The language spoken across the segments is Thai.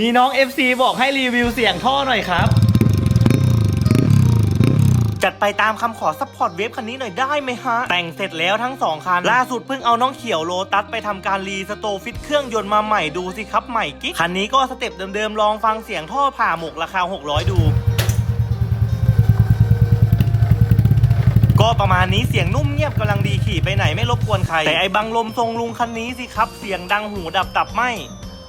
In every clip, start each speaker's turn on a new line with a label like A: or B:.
A: มีน้อง FC บอกให้รีวิวเสียงท่อหน่อยครับ จัดไปตามคำขอซัพพอร์ตเวฟคันนี้หน่อยได้ไหมฮะ แต่งเสร็จแล้วทั้ง 2 คัน ล่าสุดเพิ่งเอาน้องเขียวโลตัสไปทำการรีสโตร์ฟิตเครื่องยนต์มาใหม่ดูสิครับใหม่กิ๊กคันนี้ก็สเต็ปเดิมๆ ลองฟังเสียงท่อผ่าหมกราคา 600 ดูก็ประมาณนี้เสียงนุ่มเงียบกำลังดีขี่ไปไหนไม่รบกวนใคร แต่ไอ้บังลมทรงลุงคันนี้สิครับ เสียงดังหูดับตับไหม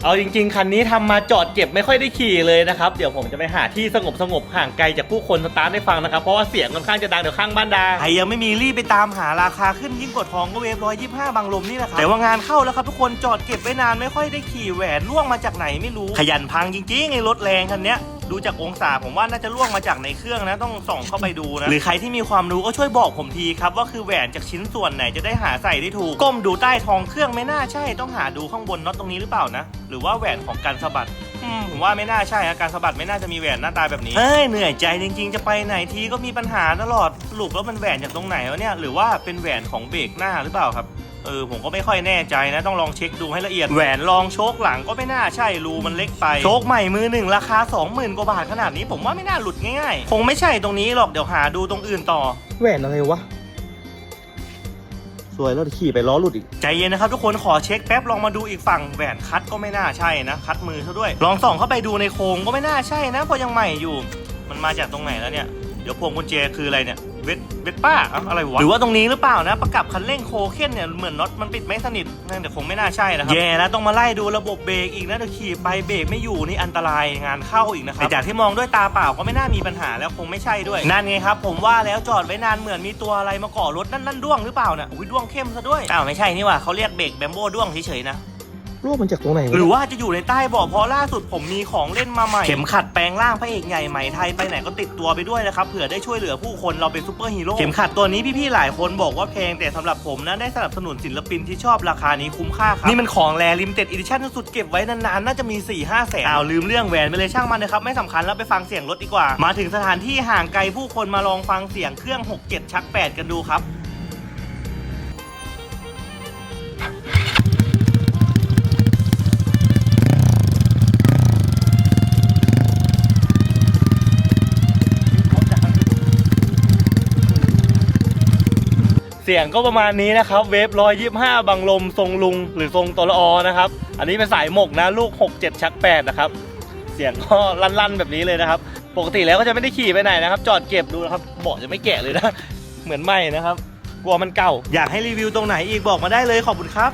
A: เอาจริง ๆ คันนี้ทำมาจอดเก็บไม่ค่อยได้ขี่เลยนะครับ เดี๋ยวผมจะไปหาที่สงบสงบๆห่างไกลจากผู้คนสตาร์ทให้ฟังนะครับ เพราะว่าเสียงค่อนข้างจะดังเดี๋ยวข้างบ้านดาใครยังไม่มีรีบไปตามหาราคาขึ้นยิ่งกว่าทองก็เวฟร้อยยี่ห้าบังลมนี่แหละครับแต่ว่างานเข้าแล้วครับทุกคนจอดเก็บไว้นานไม่ค่อยได้ขี่แหวนล่วงมาจากไหนไม่รู้ขยันพังจริงๆไอ้รถแรงคันเนี้ย ดูจากองศาผมว่าน่าจะล่วงมาจากในเครื่องนะต้องส่องเข้าไปดูนะหรือใครที่มีความรู้ก็ช่วยบอกผมทีครับว่าคือแหวนจากชิ้นส่วนไหนจะได้หาใส่ได้ถูกก้มดูใต้ท้องเครื่องไม่น่าใช่ต้องหาดูข้างบนน็อตตรงนี้หรือเปล่านะ หรือว่าแหวนของการสะบัดอืมผมว่าไม่น่าใช่อะการสะบัดไม่น่าจะมีแหวนหน้าตาแบบนี้เฮ้ยเหนื่อยใจจริงๆ จะไปไหนทีก็มีปัญหาตลอดสรุปแล้วมันแหวนจากตรงไหนวะเนี่ยหรือว่าเป็นแหวนของเบรกหน้าหรือเปล่าครับ เออผมก็ไม่ค่อยแน่ใจนะต้องลองเช็คดูให้ละเอียดแหวนรองโชคหลังก็ไม่น่าใช่รูมันเล็กไปโชคใหม่มือหนึ่งราคา 20,000กว่าบาทขนาดนี้ผมว่าไม่น่าหลุดง่ายๆ คงไม่ใช่ตรงนี้หรอกเดี๋ยวหาดูตรงอื่นต่อ
B: แหวนอะไรวะ สวยแล้วขี่ไปล้อหลุดอีก
A: ใจเย็นนะครับทุกคนขอเช็คแป๊บลองมาดูอีกฝั่งแหวนคัดก็ไม่น่าใช่นะ คัดมือซะด้วย ลองส่องเข้าไปดูในโครงก็ไม่น่าใช่นะเพราะยังใหม่อยู่ มันมาจากตรงไหนแล้วเนี่ยเดี๋ยวพวงกุญแจคืออะไรเนี่ย เวทเวทป้าอะอะไรวะหรือว่าตรงนี้หรือเปล่านะประกับคันเร่งโคเคนเนี่ยเหมือนน็อตมันปิดไม่สนิทนั่นแต่คงไม่น่าใช่นะครับแย่นะต้องมาไล่ดูระบบเบรกอีกนะเดี๋ยวขี่ไปเบรกไม่อยู่นี่อันตรายงานเข้าอีกนะครับแต่จากที่มองด้วยตาเปล่าก็ไม่น่ามีปัญหาแล้วคงไม่ใช่ด้วยนั่นไงครับผมว่าแล้วจอดไว้นานเหมือนมีตัวอะไรมาก่อรถนั่นนั่นด้วงหรือเปล่าน่ะอุ้ยด้วงเข้มซะด้วยอ้าวไม่ใช่นี่หว่าเขาเรียกเบรกแบมโบ้ด้วงเฉยๆนะ
B: รั่วมันจากตรงไหนวะ
A: หรือว่าจะอยู่ในใต้เบาะเพราะล่าสุดผมมีของเล่นมาใหม่ เข็มขัดแปลงร่างพระเอกใหญ่ใหม่ไทยไปไหนก็ติดตัวไปด้วยนะครับเผื่อได้ช่วยเหลือผู้คนเราเป็นซูเปอร์ฮีโร่เข็มขัดตัวนี้พี่ๆหลายคนบอกว่าแพงแต่สำหรับผมนะได้สนับสนุนศิลปินที่ชอบราคานี้คุ้มค่าครับนี่มันของแรลิมเต็ดอีดิชั่นสุดๆเก็บไว้นานๆน่าจะมี4 5แสนอ้าวลืมเรื่องแหวนไปเลยช่างมันนะครับไม่สำคัญแล้วไปฟังเสียงรถดีกว่า มาถึงสถานที่ห่างไกลผู้คนมาลองฟังเสียงเครื่อง 67 ชัก 8 กันดูครับ เสียงก็ประมาณนี้นะครับ เวฟร้อยยี่ห้าบังลมทรงลุงหรือทรงตลออนะครับ อันนี้เป็นสายหมกนะลูก 6 7 ชัก 8 นะครับ เสียงก็ลั่นๆแบบนี้เลยนะครับ ปกติแล้วก็จะไม่ได้ขี่ไปไหนนะครับ จอดเก็บดูนะครับเบาะจะไม่แกะเลยนะ เหมือนไม่นะครับ กลัวมันเก่า อยากให้รีวิวตรงไหนอีกบอกมาได้เลยขอบคุณครับ